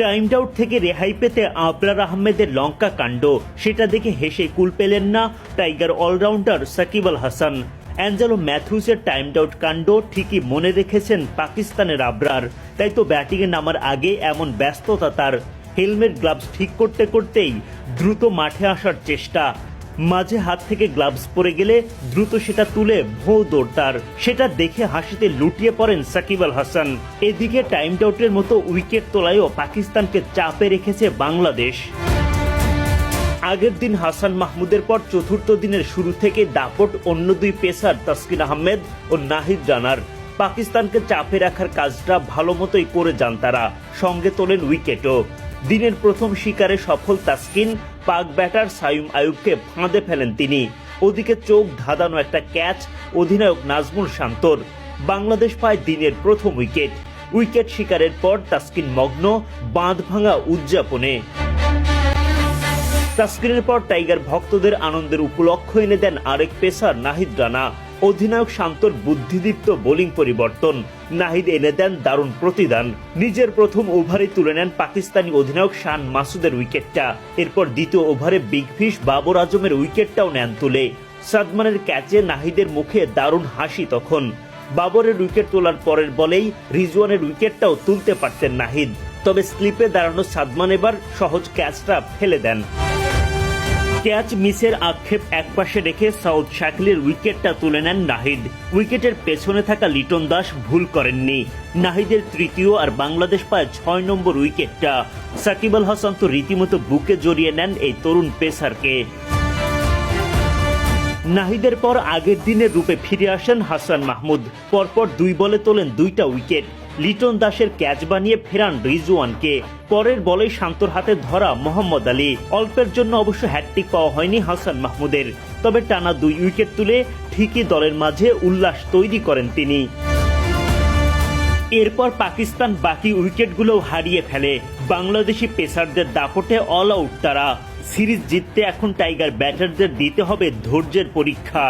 Time out থেকে রেহাই পেতে আবরার আহমেদের লঙ্কা কাণ্ড। সেটা দেখে হেসে কুল পেলেন না টাইগার অলরাউন্ডার সাকিব আল হাসান। অ্যাঞ্জেলো ম্যাথুসের টাইম আউট কাণ্ড ঠিকই মনে রেখেছেন পাকিস্তানের আবরার। তাই তো ব্যাটিংয়ে নামার আগে এমন ব্যস্ততা তার। হেলমেট, গ্লাভস ঠিক করতে করতেই দ্রুত মাঠে আসার চেষ্টা। মাঝে হাত থেকে গ্লাভস পরে গেলে দ্রুত সেটা তুলে ভৌ দৌড় তার। সেটা দেখে হাসিতে লুটিয়ে পড়েন সাকিব আল হাসান। এদিকে টাইম আউটের মতো উইকেট তোলায়ও পাকিস্তানকে চাপে রেখেছে বাংলাদেশ। আগের দিন হাসান মাহমুদের পর চতুর্থ দিনের শুরু থেকে দাপট অন্য দুই পেসার তাসকিন আহমেদ ও নাহিদ রানার পাকিস্তানকে চাপে রাখার কাজটা ভালো মতোই করে যান তারা। সঙ্গে তোলেন উইকেটও দিনের প্রথম শিকারে সফল তাসকিন পাক ব্যাটার সাইম আয়ুবকে ফাঁদে ফেলেন তিনি। ওদিকে চোখ ধাঁধানো একটা ক্যাচ, অধিনায়ক নাজমুল শান্তর। বাংলাদেশ পায় দিনের প্রথম উইকেট। উইকেট শিকারের পর তাস্কিন মগ্ন, বাঁধ ভাঙা উদযাপনে। তাস্কিনের পর টাইগার ভক্তদের আনন্দের উপলক্ষ এনে দেন আরেক পেসার নাহিদ রানা। অধিনায়ক শান্তর বুদ্ধিদীপ্ত বোলিং পরিবর্তন। নাহিদ এনে দেন দারুণ প্রতিদান। নিজের প্রথম ওভারে তুলে নেন পাকিস্তানি অধিনায়ক শান মাসুদের উইকেটটা। এরপর দ্বিতীয় ওভারে বিগ ফিশ বাবর আজমের উইকেটটাও নেন তুলে। সাদমানের ক্যাচে নাহিদের মুখে দারুণ হাসি তখন। বাবরের উইকেট তোলার পরের বলেই রিজওয়ানের উইকেটটাও তুলতে পারতেন নাহিদ। তবে স্লিপে দাঁড়ানো সাদমান এবার সহজ ক্যাচটা ফেলে দেন। ক্যাচ মিসের আক্ষেপ একপাশে রেখে সাউথ শাকিলের উইকেটটা তুলে নেন নাহিদ। উইকেটের পেছনে থাকা লিটন দাস ভুল করেননি। নাহিদের তৃতীয় আর বাংলাদেশ পায় ছয় নম্বর উইকেটটা। সাকিব আল হাসান তো রীতিমতো বুকে জড়িয়ে নেন এই তরুণ পেসারকে। নাহিদের পর আগের দিনের রূপে ফিরে আসেন হাসান মাহমুদ। পরপর দুই বলে তোলেন দুইটা উইকেট। লিটন দাসের ক্যাচ বানিয়ে ফেরান রিজওয়ানকে। পরের বলে শান্তর হাতে ধরা মোহাম্মদ আলী। অল্পের জন্য অবশ্য হ্যাট্রিক পাওয়া হয়নি হাসান মাহমুদের। তবে টানা দুই উইকেট তুলে ঠিকই দলের মাঝে উল্লাস তৈরি করেন তিনি। এরপর পাকিস্তান বাকি উইকেটগুলোও হারিয়ে ফেলে। বাংলাদেশি পেসারদের দাপটে অল আউট তারা। সিরিজ জিততে এখন টাইগার ব্যাটারদের দিতে হবে ধৈর্যের পরীক্ষা।